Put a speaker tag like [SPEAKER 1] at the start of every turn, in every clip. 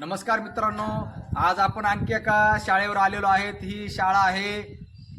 [SPEAKER 1] नमस्कार मित्रांनो आज आपण आणखी एका शाळेवर आलेलो आहेत. ही शाळा आहे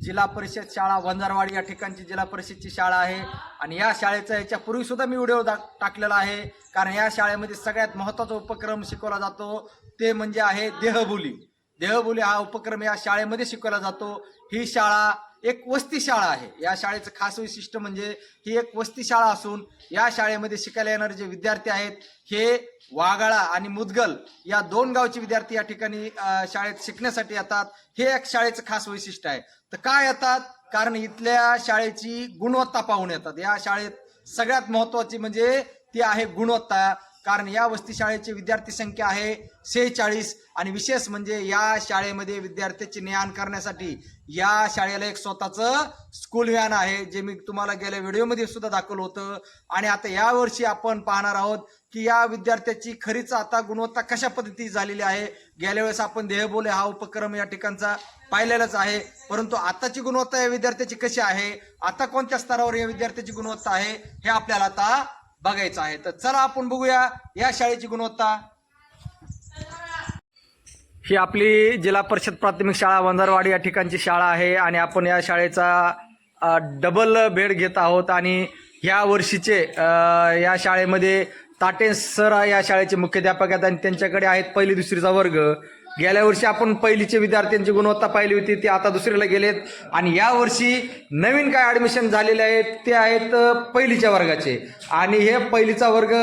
[SPEAKER 1] जिल्हा परिषद शाळा वंजारवाडी या ठिकाणची जिल्हा परिषदची शाळा आहे. आणि या शाळेचा याच्यापूर्वी सुद्धा मी व्हिडिओ दा टाकलेला आहे. कारण या शाळेमध्ये सगळ्यात महत्त्वाचा उपक्रम शिकवला जातो. ते म्हणजे आहे देहबोली. देहबोली हा उपक्रम या शाळेमध्ये शिकवला जातो. ही शाळा एक वस्ती शाळा आहे. या शाळेचं खास वैशिष्ट्य म्हणजे ही एक वस्ती शाळा असून या शाळेमध्ये शिकायला येणारे जे विद्यार्थी आहेत हे वागाळा आणि मुदगल या दोन गावचे विद्यार्थी या ठिकाणी शाळेत शिकण्यासाठी येतात. हे एक शाळेचं खास वैशिष्ट्य आहे. तर का येतात? कारण इथल्या शाळेची गुणवत्ता पाहून येतात. या शाळेत सगळ्यात महत्वाची म्हणजे ती आहे गुणवत्ता. कारण या वस्ती शाळेची विद्यार्थी संख्या आहे सेहेचाळीस. आणि विशेष म्हणजे या शाळेमध्ये विद्यार्थ्याचे ज्ञान करण्यासाठी या शाळेला एक स्वतःचं स्कूल व्हॅन आहे जे मी तुम्हाला गेल्या व्हिडिओमध्ये सुद्धा दाखवलं होतं. आणि आता यावर्षी आपण पाहणार आहोत की या विद्यार्थ्याची खरीच आता गुणवत्ता कशा पद्धती झालेली आहे. गेल्या वेळेस आपण देहबोले हा उपक्रम या ठिकाणचा पाहिलेलाच आहे. परंतु आताची गुणवत्ता या विद्यार्थ्याची कशी आहे? आता कोणत्या स्तरावर या विद्यार्थ्याची गुणवत्ता आहे? हे आपल्याला आता बघायचं आहे. तर चला आपण बघूया या शाळेची गुणवत्ता. ही आपली जिल्हा परिषद प्राथमिक शाळा वंजारवाडी या ठिकाणची शाळा आहे आणि आपण या शाळेचा डबल बेड घेत आहोत आणि ह्या वर्षीचे या शाळेमध्ये ताटे सर या शाळेचे मुख्याध्यापक आहेत आणि त्यांच्याकडे आहेत पहिली दुसरीचा वर्ग. गेल्या वर्षी आपण पहिलीचे विद्यार्थ्यांची गुणवत्ता पाहिली होती ते आता दुसरीला गेलेत. आणि यावर्षी नवीन काय ॲडमिशन झालेले आहेत ते आहेत पहिलीच्या वर्गाचे. आणि हे पहिलीचा वर्ग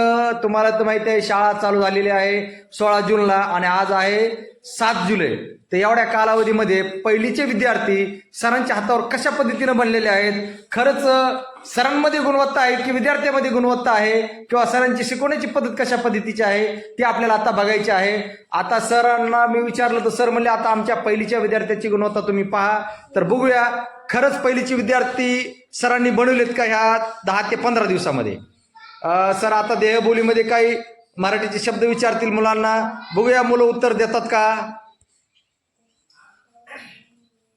[SPEAKER 1] तुम्हाला तर माहिती आहे शाळा चालू झालेली आहे सोळा जूनला. आणि आज आहे सात जुलै. तर एवढ्या कालावधीमध्ये पहिलीचे विद्यार्थी सरांच्या हातावर कशा पद्धतीनं बनलेले आहेत? खरंच सरांमध्ये गुणवत्ता आहे की विद्यार्थ्यामध्ये गुणवत्ता आहे? किंवा सरांची शिकवण्याची पद्धत कशा पद्धतीची आहे? ती आपल्याला आता बघायची आहे. आता सरांना मी विचारलं तर सर म्हणले आता आमच्या पहिलीच्या विद्यार्थ्याची गुणवत्ता तुम्ही पहा. तर बघूया खरंच पहिलीचे विद्यार्थी सरांनी बनवलेत का ह्या दहा ते पंधरा दिवसामध्ये? सर आता देहबोलीमध्ये काही मराठीचे शब्द विचारतील मुलांना. बघूया मुलं उत्तर देतात का?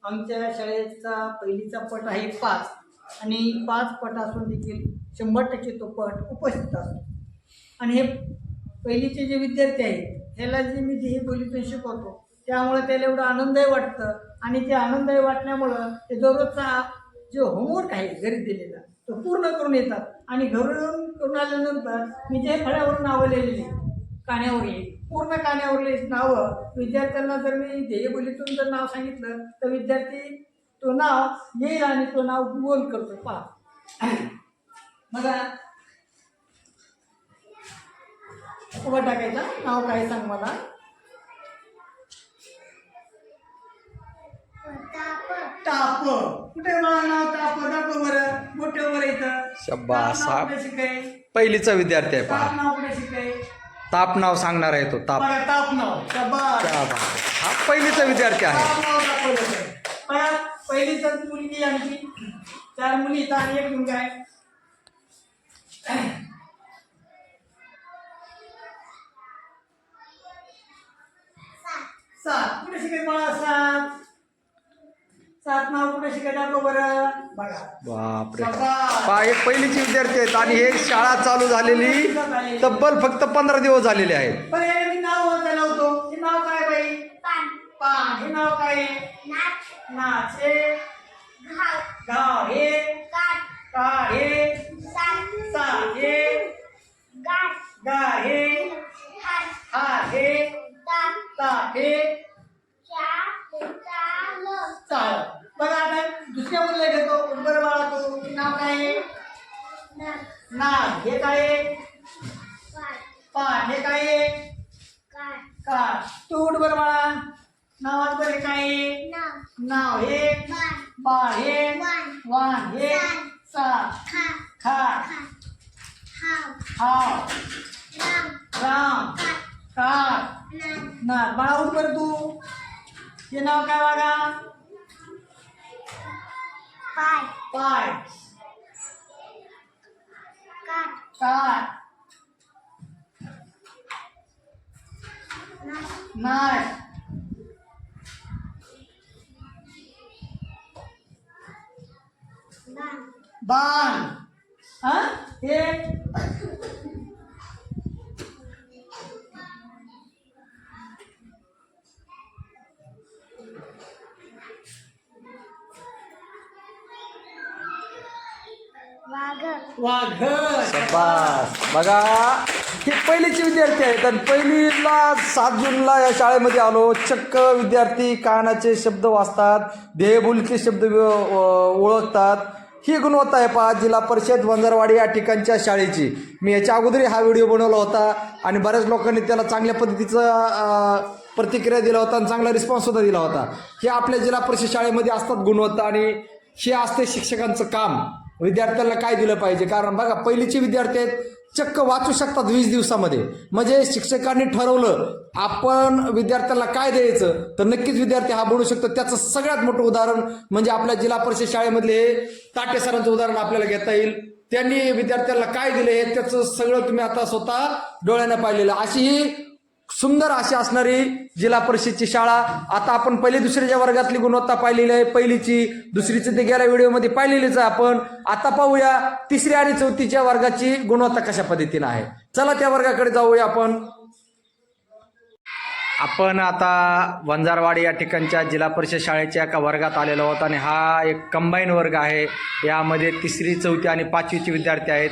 [SPEAKER 2] आमच्या शाळेचा पहिलीचा पट आहे पाच. आणि पाच पट असून देखील शंभर टक्के तो पट उपस्थित असतो. आणि हे पहिलीचे जे विद्यार्थी आहेत ह्याला जे मी जे हे बोलीतून शिकवतो त्यामुळे त्याला एवढं आनंदही वाटतं. आणि ते आनंदही वाटण्यामुळं ते दररोजचा जो होमवर्क आहे घरी दिलेला तो पूर्ण करून येतात. आणि घरून करून आल्यानंतर मी जे फळ्यावर नावं लिहिलेली कान्यावरली पूर्ण कान्यावरली नावं. विद्यार्थ्यांना जर मी ध्येयबोलीतून जर नाव सांगितलं तर विद्यार्थी तो नाव येईल आणि तो नाव गोल करतो. पहा. बघा. उभा टाकायचा. नाव काय सांग मला? ताप
[SPEAKER 1] शब्बास. पहिलीचा विद्यार्थी आहे
[SPEAKER 2] ताप
[SPEAKER 1] पहा
[SPEAKER 2] नाव कुठे शिकाय?
[SPEAKER 1] ताप नाव सांगणार आहे तो ताप. हा पहिलीचा विद्यार्थी आहे.
[SPEAKER 2] ताप नाव दाखवलं होतं. बघा पहिली तर मुलगी आमची. चार मुली आणि एक मुलगा आहे. सात. कुठे शिकाय मला सात? सात नाव कुठे शिकाय दाखव बरं? बघा.
[SPEAKER 1] बापरे. पहा हे पहिलीचे विद्यार्थी आहेत आणि हे शाळा चालू झालेली. तब्बल फक्त पंधरा दिवस झालेले आहेत.
[SPEAKER 2] बरं हे मी नाव ओळखायला होतो हे नाव काय बाई? पान. हे नाव काय? आहे नाच हे. गाव हे. का हे? सा हे. गा हे. हा. हे ता हे चाल बघा आता दुसऱ्या मुलीला घेतो बरं बाळा तो हे नाव काय आहे नाग हे काय पान हे काय आहे? का तू उठ बरं बाळा? नावात बरं काय नाव. हे? बाळ. हे? वान. हे? सा खा. हाव. राम. का ना बाळा उठ बरं तू. हे नाव काय Mar. Ban. Ban. Hah? Iya. Wagah. Wagah.
[SPEAKER 1] Sepas. Wagah. हे पहिलीचे विद्यार्थी आहेत आणि पहिलीला सात जूनला या शाळेमध्ये आलो. चक्क विद्यार्थी कानाचे शब्द वाचतात देहबोलीचे शब्द ओळखतात. ही गुणवत्ता आहे पहा जिल्हा परिषद वंजारवाडी या ठिकाणच्या शाळेची. मी याच्या अगोदरही हा व्हिडिओ बनवला होता आणि बऱ्याच लोकांनी त्याला चांगल्या पद्धतीचं प्रतिक्रिया दिला होता आणि चांगला रिस्पॉन्स सुद्धा दिला होता. हे आपल्या जिल्हा परिषद शाळेमध्ये असतात गुणवत्ता आणि हे असते शिक्षकांचं काम. विद्यार्थ्यांना काय दिलं पाहिजे? कारण बघा पहिलीचे विद्यार्थी आहेत चक्क वाचू शकतात वीस दिवसामध्ये. म्हणजे शिक्षकांनी ठरवलं आपण विद्यार्थ्याला काय द्यायचं? तर नक्कीच विद्यार्थी हा बनू शकतो. त्याचं सगळ्यात मोठं उदाहरण म्हणजे आपल्या जिल्हा परिषद शाळेमधले हे ताटे सरांचं उदाहरण आपल्याला घेता येईल. त्यांनी विद्यार्थ्याला काय दिले हे त्याचं सगळं तुम्ही आता स्वतः डोळ्यानं पाहिलेलं. अशी ही सुंदर अशी असणारी जिल्हा परिषदची शाळा. आता आपण पहिली दुसरीच्या वर्गातली गुणवत्ता पाहिलेली आहे. पहिलीची दुसरीची ते गेल्या व्हिडिओमध्ये पाहिलेलीच आहे आपण. आता पाहूया तिसरी आणि चौथीच्या वर्गाची गुणवत्ता कशा पद्धतीने आहे. चला त्या वर्गाकडे जाऊया आपण. आपण आता वंजारवाडी या ठिकाणच्या जिल्हा परिषद शाळेच्या एका वर्गात आलेलो आहोत आणि हा एक कंबाईन वर्ग आहे. यामध्ये तिसरी चौथी आणि पाचवीचे विद्यार्थी आहेत.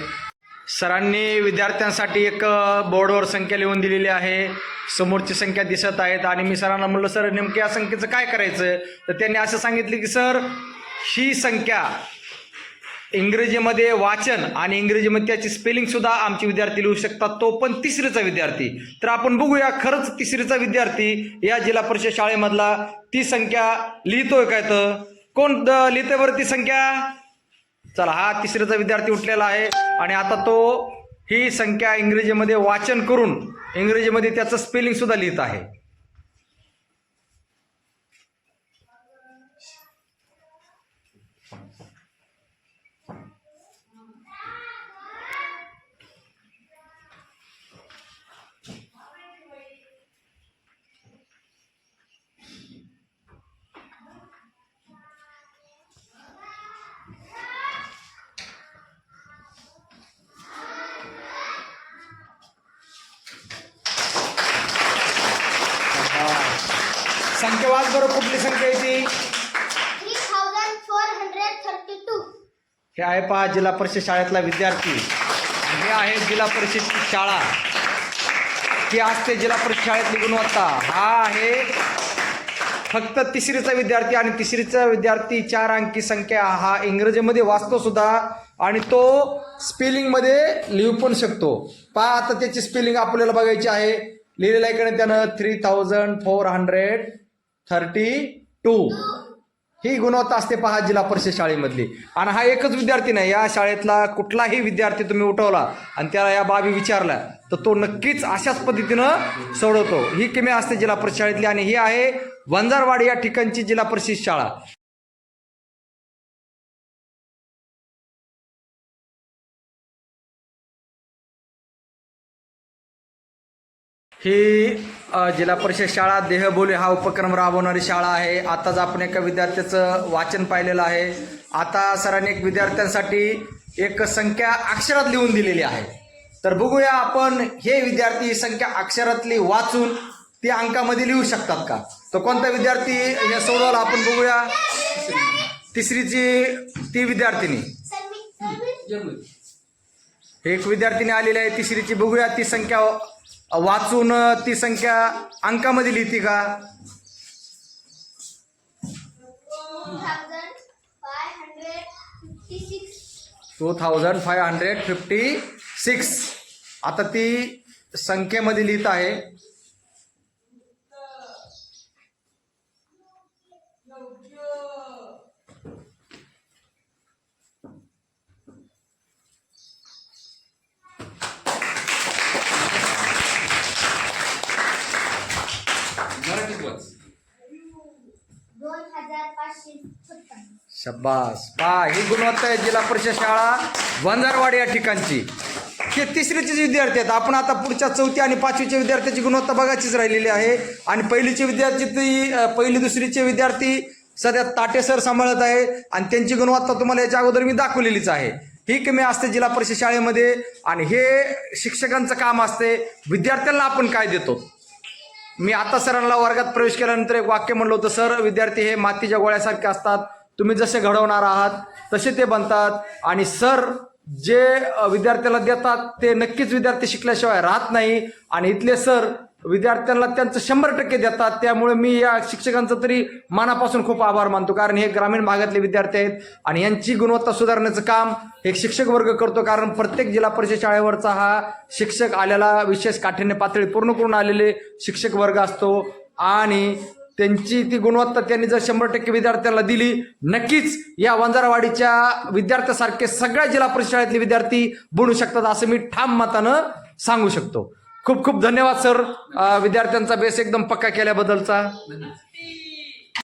[SPEAKER 1] सरांनी विद्यार्थ्यांसाठी एक बोर्डवर संख्या लिहून दिलेली आहे. समोरची संख्या दिसत आहेत आणि मी सरांना म्हणलं सर नेमकं या संख्येचं काय करायचं? तर त्यांनी असं सांगितलं की सर ही संख्या इंग्रजीमध्ये वाचन आणि इंग्रजीमध्ये त्याची स्पेलिंगसुद्धा आमचे विद्यार्थी लिहू शकतात. तो पण तिसरीचा विद्यार्थी. तर आपण बघूया खरंच तिसरीचा विद्यार्थी या जिल्हा परिषद शाळेमधला ती संख्या लिहितोय काय तर कोण द- लिहितोय बरं ती संख्या? चला हा तिसरीचा विद्यार्थी उठलेला आहे आणि आता तो ही संख्या इंग्रजीमध्ये वाचन करून इंग्रजीमध्ये त्याचं स्पेलिंग सुद्धा लिहित आहे. संख्या वाच बरं कुठली संख्या आहे ती?
[SPEAKER 3] three thousand four hundred thirty-two.
[SPEAKER 1] हे आहे पहा जिल्हा परिषद शाळेतला विद्यार्थी. हे आहे जिल्हा परिषदची शाळा. ही असते जिल्हा परिषद शाळेतली गुणवत्ता. हा आहे फक्त तिसरीचा विद्यार्थी आणि तिसरीचा विद्यार्थी चार अंकी संख्या. हा इंग्रजीमध्ये वाचतो सुद्धा आणि तो स्पेलिंगमध्ये लिहू पण शकतो. पहा आता त्याची स्पेलिंग आपल्याला बघायची आहे. लिहिलेलं आहे का त्यानं? Three thousand four hundred thirty two. ही गुणवत्ता असते पहा जिल्हा परिषद शाळेमधली. आणि हा एकच विद्यार्थी नाही या शाळेतला कुठलाही विद्यार्थी तुम्ही उठवला आणि त्याला या बाबी विचारल्या तर तो नक्कीच अशाच पद्धतीनं सोडवतो. ही किमे असते जिल्हा परिषद शाळेतली आणि ही आहे वंजारवाडी या ठिकाणची जिल्हा परिषद शाळा. ही जिल्हा परिषद शाळा देहबोली हा उपक्रम राबवणारी शाळा आहे. आताच आपण एका विद्यार्थ्याचं वाचन पाहिलेलं आहे. आता सरांनी एक विद्यार्थ्यांसाठी एक संख्या अक्षरात लिहून दिलेली आहे. तर बघूया आपण हे विद्यार्थी ही संख्या अक्षरातली वाचून ती अंकामध्ये लिहू शकतात का? तो कोणता विद्यार्थी? या सोडवला आपण बघूया. तिसरीची ती विद्यार्थिनी. एक विद्यार्थिनी आलेली आहे तिसरीची. बघूया ती संख्या वाचून ती संख्या अंकामध्ये लिहिती का? Two thousand five hundred fifty six आता ती संख्येमध्ये लिहित आहे. शब्बास पा ही गुणवत्ता आहे जिल्हा परिषद शाळा वंजारवाडी या ठिकाणची. हे तिसरीचे विद्यार्थी आहेत आपण आता पुढच्या चौथी आणि पाचवीच्या विद्यार्थ्याची गुणवत्ता बघायचीच राहिलेली आहे. आणि पहिलीचे विद्यार्थी ती पहिली दुसरीचे विद्यार्थी सध्या ताटे सर सांभाळत आहे आणि त्यांची गुणवत्ता तुम्हाला याच्या अगोदर मी दाखवलेलीच आहे. ही कमी असते जिल्हा परिषद शाळेमध्ये आणि हे शिक्षकांचं काम असते. विद्यार्थ्यांना आपण काय देतो? मी आता सरांना वर्गात प्रवेश केल्यानंतर एक वाक्य म्हणलं होतं सर विद्यार्थी हे मातीच्या गोळ्यासारखे असतात. तुम्ही जसे घडवणार आहात तसे ते बनतात. आणि सर जे विद्यार्थ्याला देतात ते नक्कीच विद्यार्थी शिकल्याशिवाय राहत नाही. आणि इथले सर विद्यार्थ्यांना त्यांचं शंभर टक्के देतात. त्यामुळे मी या शिक्षकांचं तरी मनापासून खूप आभार मानतो. कारण हे ग्रामीण भागातले विद्यार्थी आहेत आणि यांची गुणवत्ता सुधारण्याचं काम हे शिक्षक वर्ग करतो. कारण प्रत्येक जिल्हा परिषद शाळेवरचा हा शिक्षक आलेला विशेष काठीण्य पातळी पूर्ण करून आलेले शिक्षक वर्ग असतो. आणि त्यांची ती गुणवत्ता त्यांनी जर शंभर टक्के विद्यार्थ्यांना दिली नक्कीच या वंजारवाडीच्या विद्यार्थ्यासारखे सगळ्या जिल्हा परिषद शाळेतले विद्यार्थी बनू शकतात असं मी ठाम मतानं सांगू शकतो. खूप खूप धन्यवाद सर. विद्यार्थ्यांचा बेस एकदम पक्का केल्याबद्दलचा.